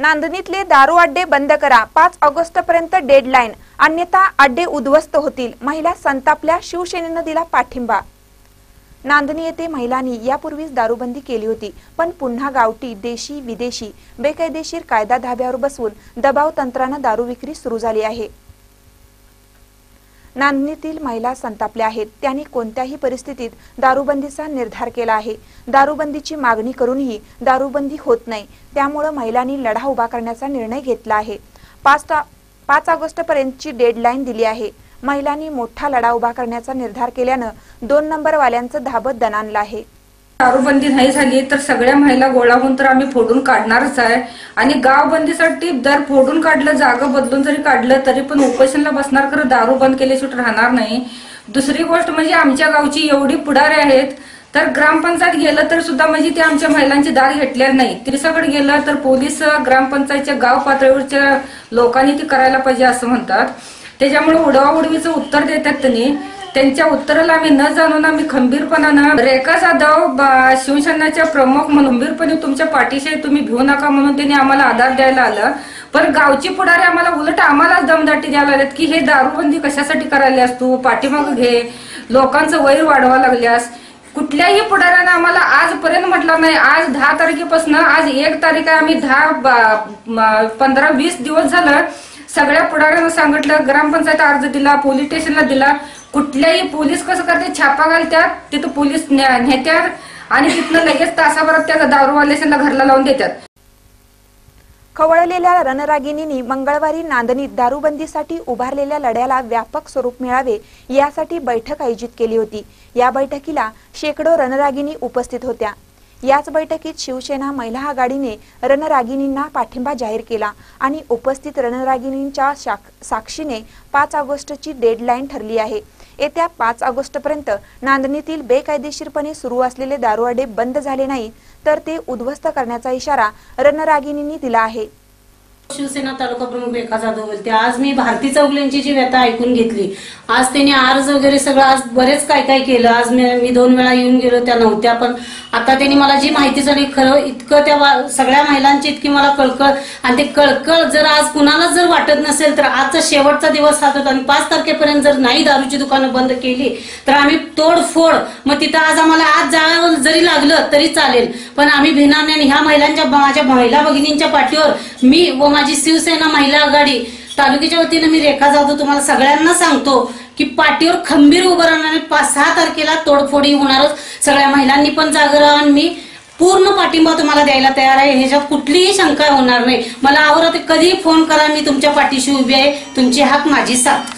नांदणीतले दारू अड्डे बंद करा. पाच ऑगस्ट पर्यंत डेडलाईन. अन्यथा अड्डे उद्ध्वस्त होतील. महिला संतापल्या शिवसेनेनं दिला पाठिंबा. नांदणी येथे महिलांनी यापूर्वीच दारूबंदी केली होती. पण पुन्हा गावठी देशी विदेशी बेकायदेशीर कायदा धाब्यावर बसवून दबाव तंत्रानं दारू विक्री सुरू झाली आहे. नांदणीतील महिला संतापल्या आहेत. त्यांनी कोणत्याही परिस्थितीत दारूबंदीचा निर्धार केला आहे. दारूबंदीची मागणी करूनही दारूबंदी होत नाही. त्यामुळे महिलांनी लढा उभा करण्याचा निर्णय घेतला आहे. पाच ता- पाच ऑगस्ट पर्यंतची डेडलाईन दिली आहे. महिलांनी मोठा लढा उभा करण्याचा निर्धार केल्यानं दोन नंबरवाल्यांचं धाबत दणानलं आहे. दारूबंदी नाही झाली तर सगळ्या महिला गोळा होऊन तर आम्ही फोडून काढणारच आहे. आणि गावबंदीसाठी दर फोडून काढलं जागा बदलून जरी काढलं तरी पण उपोषणला बसणार खरं दारू बंद केल्याशिवाय राहणार नाही. दुसरी गोष्ट म्हणजे आमच्या गावची एवढी पुढारे आहेत तर ग्रामपंचायत गेलं तर सुद्धा म्हणजे ते आमच्या महिलांची दार घेतल्या नाही. त्रिसाकडे गेलं तर पोलीस ग्रामपंचायतच्या गाव पातळीवरच्या लोकांनी ती करायला पाहिजे असं म्हणतात. त्याच्यामुळे उडवाउडवीचं उत्तर देतात त्यांनी. त्यांच्या उत्तराला आम्ही न जाणून आम्ही खंबीरपणानं रेखा जाधव शिवसेनाच्या प्रमुख म्हणून खंबीरपणे तुमच्या पाठीशी तुम्ही भिवू नका म्हणून त्यांनी आम्हाला आधार द्यायला आलं. पण गावची पुढारी आम्हाला उलट आम्हालाच दमदाटी द्यायला लागल्यात की हे दारूबंदी कशासाठी करायलास तू? पाठीमाग घे. लोकांचं वैर वाढवा लागल्यास. कुठल्याही पुढाऱ्यानं आम्हाला आजपर्यंत म्हटलं नाही. आज दहा तारखेपासून आज एक तारीख आहे. आम्ही दहा पंधरा वीस दिवस झालं सगळ्या पुढाऱ्यांना सांगितलं. ग्रामपंचायत अर्ज दिला पोलीस स्टेशनला दिला. कुठल्याही पोलीस कसं करते छापा घालतात तिथं पोलीस नेत्यात आणि तिथनं लगेच तासाभरात त्या दारूवाल्याशांना घरला लावून देतात खवळलेल्या रणरागिणींनी मंगळवारी नांदणीत दारूबंदीसाठी उभारलेल्या लढ्याला व्यापक स्वरूप मिळावे यासाठी बैठक आयोजित केली होती. या बैठकीला शेकडो रणरागिणी उपस्थित होत्या. याच बैठकीत शिवसेना महिला आघाडीने रणरागिणींना पाठिंबा जाहीर केला आणि उपस्थित रणरागिणींच्या साक्षीने पाच ऑगस्टची डेडलाईन ठरली आहे. येत्या पाच ऑगस्टपर्यंत नांदणीतील बेकायदेशीरपणे सुरू असलेले दारुवाडे बंद झाले नाही तर ते उद्ध्वस्त करण्याचा इशारा रणरागिणींनी दिला आहे. शिवसेना तालुका प्रमुख रेखा जाधव बोलते आज मी भारती चौगलेंची जी व्यथा ऐकून घेतली आज त्यांनी अर्ज वगैरे सगळं आज बरेच काय काय केलं आज मी दोन वेळा येऊन गेलो त्या नव्हत्या पण आता त्यांनी मला जी माहिती झाली खरं इतकं त्या सगळ्या महिलांची इतकी मला कळकळ आणि ते कळकळ जर आज कुणालाच जर वाटत नसेल तर आजचा शेवटचा दिवस हात होता आणि पाच तारखेपर्यंत जर नाही दारूची दुकानं बंद केली तर आम्ही तोडफोड मग तिथं आज आम्हाला आज जावं जरी लागलं तरी चालेल पण आम्ही भिणार ह्या महिलांच्या माझ्या महिला भगिनींच्या पाठीवर मी व माझी शिवसेना महिला आघाडी तालुक्याच्या वतीनं मी रेखा जाधव तुम्हाला सगळ्यांना सांगतो की पाठीवर खंबीर उभं राहणार आणि पाच सहा तारखेला तोडफोडी होणारच सगळ्या महिलांनी पण जागर आणि मी पूर्ण पाठिंबा तुम्हाला द्यायला तयार आहे. ह्याच्यात कुठलीही शंका होणार नाही. मला आवडत कधीही फोन करा मी तुमच्या पाठीशी उभी आहे. तुमची हाक माझी साथ.